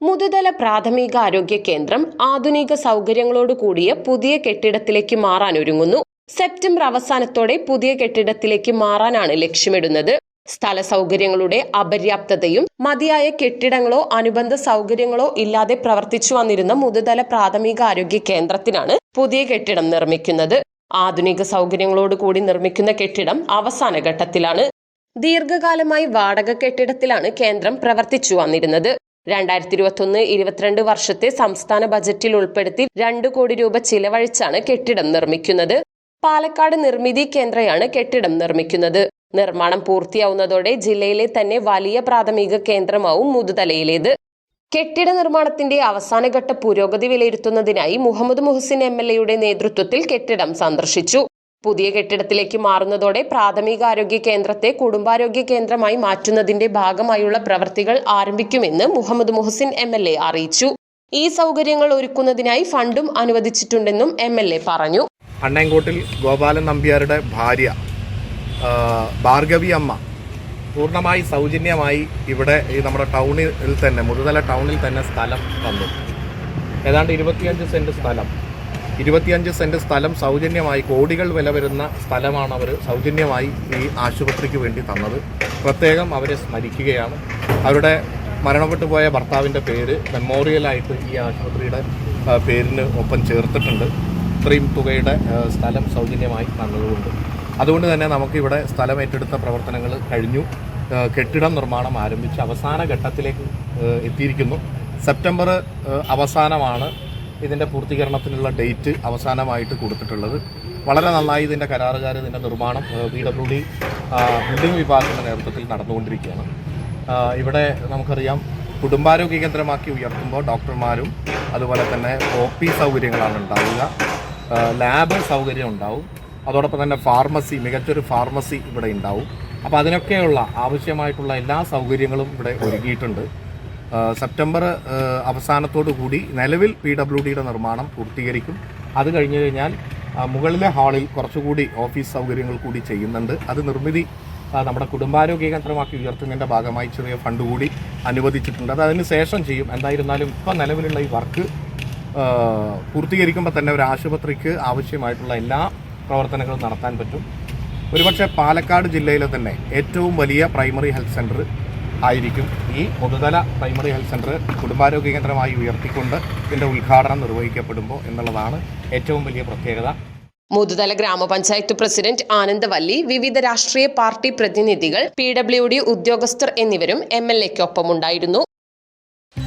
മുതുതല പ്രാഥമിക ആരോഗ്യ കേന്ദ്രം ആധുനിക സൗകര്യങ്ങളോട് കൂടിയ പുതിയ കെട്ടിടത്തിലേക്ക് മാറാൻ ഒരുങ്ങുന്നു. സെപ്റ്റംബർ അവസാനത്തോടെ പുതിയ കെട്ടിടത്തിലേക്ക് മാറാനാണ് ലക്ഷ്യമിടുന്നത്. സ്ഥല സൗകര്യങ്ങളുടെ അപര്യാപ്തതയും മതിയായ കെട്ടിടങ്ങളോ അനുബന്ധ സൗകര്യങ്ങളോ ഇല്ലാതെ പ്രവർത്തിച്ചു വന്നിരുന്ന മുതുതല പ്രാഥമിക ആരോഗ്യ കേന്ദ്രത്തിനാണ് പുതിയ കെട്ടിടം നിർമ്മിക്കുന്നത്. ആധുനിക സൗകര്യങ്ങളോട് കൂടി നിർമ്മിക്കുന്ന കെട്ടിടം അവസാന ഘട്ടത്തിലാണ്. ദീർഘകാലമായി വാടക കെട്ടിടത്തിലാണ് കേന്ദ്രം പ്രവർത്തിച്ചു വന്നിരുന്നത്. രണ്ടായിരത്തി ഇരുപത്തൊന്ന് ഇരുപത്തിരണ്ട് വർഷത്തെ സംസ്ഥാന ബജറ്റിൽ ഉൾപ്പെടുത്തി രണ്ട് കോടി രൂപ ചിലവഴിച്ചാണ് കെട്ടിടം നിർമ്മിക്കുന്നത്. പാലക്കാട് നിർമ്മിതി കേന്ദ്രയാണ് കെട്ടിടം നിർമ്മിക്കുന്നത്. നിർമ്മാണം പൂർത്തിയാവുന്നതോടെ ജില്ലയിലെ തന്നെ വലിയ പ്രാഥമിക കേന്ദ്രമാവും മുതുതലയിലേത്. കെട്ടിട നിർമ്മാണത്തിന്റെ അവസാനഘട്ട പുരോഗതി വിലയിരുത്തുന്നതിനായി മുഹമ്മദ് മുഹസിൻ എം എൽ എയുടെ നേതൃത്വത്തിൽ കെട്ടിടം സന്ദർശിച്ചു. പുതിയ കെട്ടിടത്തിലേക്ക് മാറുന്നതോടെ പ്രാഥമികാരോഗ്യ കേന്ദ്രത്തെ കുടുംബാരോഗ്യ കേന്ദ്രമായി മാറ്റുന്നതിന്റെ ഭാഗമായുള്ള പ്രവർത്തികൾ ആരംഭിക്കുമെന്ന് മുഹമ്മദ് മുഹസിൻ എം അറിയിച്ചു. ഈ സൗകര്യങ്ങൾ ഒരുക്കുന്നതിനായി ഫണ്ടും അനുവദിച്ചിട്ടുണ്ടെന്നും എ പറഞ്ഞു. അണ്ണയൻകോട്ടിൽ ഗോപാലൻ നമ്പ്യാരുടെ ഭാര്യ ഭാർഗവി അമ്മ പൂർണമായി സൗജന്യമായി ഇവിടെ ഈ നമ്മുടെ ടൗണിൽ തന്നെ മുതുതല ടൗണിൽ തന്നെ സ്ഥലം തന്നു. ഏതാണ്ട് ഇരുപത്തിയഞ്ച് സെന്റ് സ്ഥലം. ഇരുപത്തിയഞ്ച് സെന്റ് സ്ഥലം സൗജന്യമായി കോടികൾ വില വരുന്ന സ്ഥലമാണ് അവർ സൗജന്യമായി ഈ ആശുപത്രിക്ക് വേണ്ടി തന്നത്. പ്രത്യേകം അവരെ സ്മരിക്കുകയാണ്. അവരുടെ മരണപ്പെട്ടു പോയ ഭർത്താവിന്റെ പേര് മെമ്മോറിയലായിട്ട് ഈ ആശുപത്രിയുടെ പേരിന് ഒപ്പം ചേർത്തിട്ടുണ്ട്. ഇത്രയും തുകയുടെ സ്ഥലം സൗജന്യമായി തന്നതുകൊണ്ട്. അതുകൊണ്ട് തന്നെ നമുക്കിവിടെ സ്ഥലം ഏറ്റെടുത്ത പ്രവർത്തനങ്ങൾ കഴിഞ്ഞു. കെട്ടിടം നിർമ്മാണം ആരംഭിച്ച് അവസാന ഘട്ടത്തിലേക്ക് എത്തിയിരിക്കുന്നു. സെപ്റ്റംബർ അവസാനമാണ് ഇതിന്റെ പൂർത്തീകരണത്തിനുള്ള ഡേറ്റ് അവസാനമായിട്ട് കൊടുത്തിട്ടുള്ളത്. വളരെ നന്നായി ഇതിന്റെ കരാറുകാർ ഇതിന്റെ നിർമ്മാണം പി ഡബ്ല്യു ഡി ബിൽഡിംഗ് വിഭാഗത്തിന്റെ നേതൃത്വത്തിൽ നടന്നുകൊണ്ടിരിക്കുകയാണ്. ഇവിടെ നമുക്കറിയാം കുടുംബാരോഗ്യ കേന്ദ്രമാക്കി ഉയർത്തുമ്പോൾ ഡോക്ടർമാരും അതുപോലെ തന്നെ ഒ പി സൗകര്യങ്ങളാണ് ഉണ്ടാവുക. ലാബ് സൗകര്യം ഉണ്ടാവും. അതോടൊപ്പം തന്നെ ഫാർമസി മികച്ചൊരു ഫാർമസി ഇവിടെ ഉണ്ടാവും. അപ്പോൾ അതിനൊക്കെയുള്ള ആവശ്യമായിട്ടുള്ള എല്ലാ സൗകര്യങ്ങളും ഇവിടെ ഒരുക്കിയിട്ടുണ്ട്. സെപ്റ്റംബർ അവസാനത്തോടു കൂടി നിലവിൽ പി ഡബ്ല്യു ഡിയുടെ നിർമ്മാണം പൂർത്തീകരിക്കും. അത് കഴിഞ്ഞു കഴിഞ്ഞാൽ മുകളിലെ ഹാളിൽ കുറച്ചുകൂടി ഓഫീസ് സൗകര്യങ്ങൾ കൂടി ചെയ്യുന്നുണ്ട്. അത് നിർമ്മിതി നമ്മുടെ കുടുംബാരോഗ്യ കേന്ദ്രമാക്കി ഉയർത്തുന്നതിന്റെ ഭാഗമായി ചെറിയ ഫണ്ട് കൂടി അനുവദിച്ചിട്ടുണ്ട്. അത് അതിന് ശേഷം ചെയ്യും. എന്തായിരുന്നാലും ഇപ്പോൾ നിലവിലുള്ള ഈ വർക്ക് പൂർത്തീകരിക്കുമ്പോൾ തന്നെ ഒരു ആശുപത്രിക്ക് ആവശ്യമായിട്ടുള്ള എല്ലാ പ്രവർത്തനങ്ങളും നടത്താൻ പറ്റും. ഒരുപക്ഷെ പാലക്കാട് ജില്ലയിലെ തന്നെ ഏറ്റവും വലിയ പ്രൈമറി ഹെൽത്ത് സെന്റർ ആയിരിക്കും. ഈ മുതുതല പ്രൈമറി ഹെൽത്ത് സെന്റർ കുടുംബാരോഗ്യ കേന്ദ്രമായി ഉയർത്തിക്കൊണ്ട് ഇതിന്റെ ഉദ്ഘാടനം നിർവഹിക്കപ്പെടുമ്പോൾ എന്നുള്ളതാണ് ഏറ്റവും വലിയ പ്രത്യേകത. മുതുതല ഗ്രാമപഞ്ചായത്ത് പ്രസിഡന്റ് ആനന്ദവല്ലി വിവിധ രാഷ്ട്രീയ പാർട്ടി പ്രതിനിധികൾ പി ഡബ്ല്യു ഡി ഉദ്യോഗസ്ഥർ എന്നിവരും എം എൽ എക്കൊപ്പമുണ്ടായിരുന്നു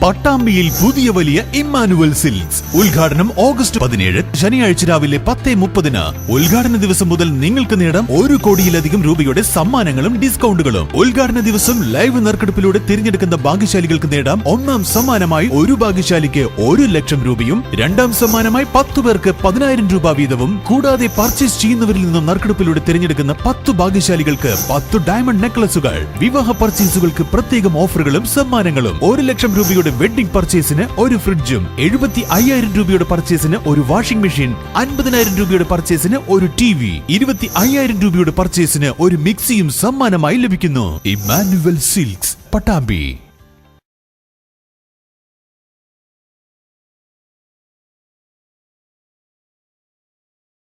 പട്ടാമ്പിയിൽ പുതിയ വലിയ ഇമ്മാനുവൽ സിൽക്സ്. ഉദ്ഘാടനം ഓഗസ്റ്റ് പതിനേഴ് ശനിയാഴ്ച രാവിലെ പത്ത് മുപ്പതിന്. ഉദ്ഘാടന ദിവസം മുതൽ നിങ്ങൾക്ക് നേടാം ഒരു കോടിയിലധികം രൂപയുടെ സമ്മാനങ്ങളും ഡിസ്കൗണ്ടുകളും. ഉദ്ഘാടന ദിവസം ലൈവ് നറുക്കെടുപ്പിലൂടെ തിരഞ്ഞെടുക്കുന്ന ഭാഗ്യശാലികൾക്ക് നേടാം ഒന്നാം സമ്മാനമായി ഒരു ഭാഗ്യശാലിക്ക് ഒരു ലക്ഷം രൂപയും രണ്ടാം സമ്മാനമായി പത്ത് പേർക്ക് പതിനായിരം രൂപ വീതവും. കൂടാതെ പർച്ചേസ് ചെയ്യുന്നവരിൽ നിന്നും നറുക്കെടുപ്പിലൂടെ തിരഞ്ഞെടുക്കുന്ന പത്ത് ഭാഗ്യശാലികൾക്ക് പത്ത് ഡയമണ്ട് നെക്ലസുകൾ. വിവാഹ പർച്ചേസുകൾക്ക് പ്രത്യേകം ഓഫറുകളും സമ്മാനങ്ങളും. ഒരു ലക്ഷം രൂപയുടെ വെഡിംഗ് പർച്ചേസിന് ഒരു ഫ്രിഡ്ജും എഴുപത്തി അയ്യായിരം രൂപയുടെ പർച്ചേസിന് ഒരു വാഷിംഗ് മെഷീൻ അൻപതിനായിരം രൂപയുടെ പർച്ചേസിന് ഒരു ടി വി ഇരുപത്തി അയ്യായിരം രൂപയുടെ പർച്ചേസിന് ഒരു മിക്സിയും സമ്മാനമായി ലഭിക്കുന്നു. ഇമാനുവൽ സിൽക്സ് പട്ടാമ്പി.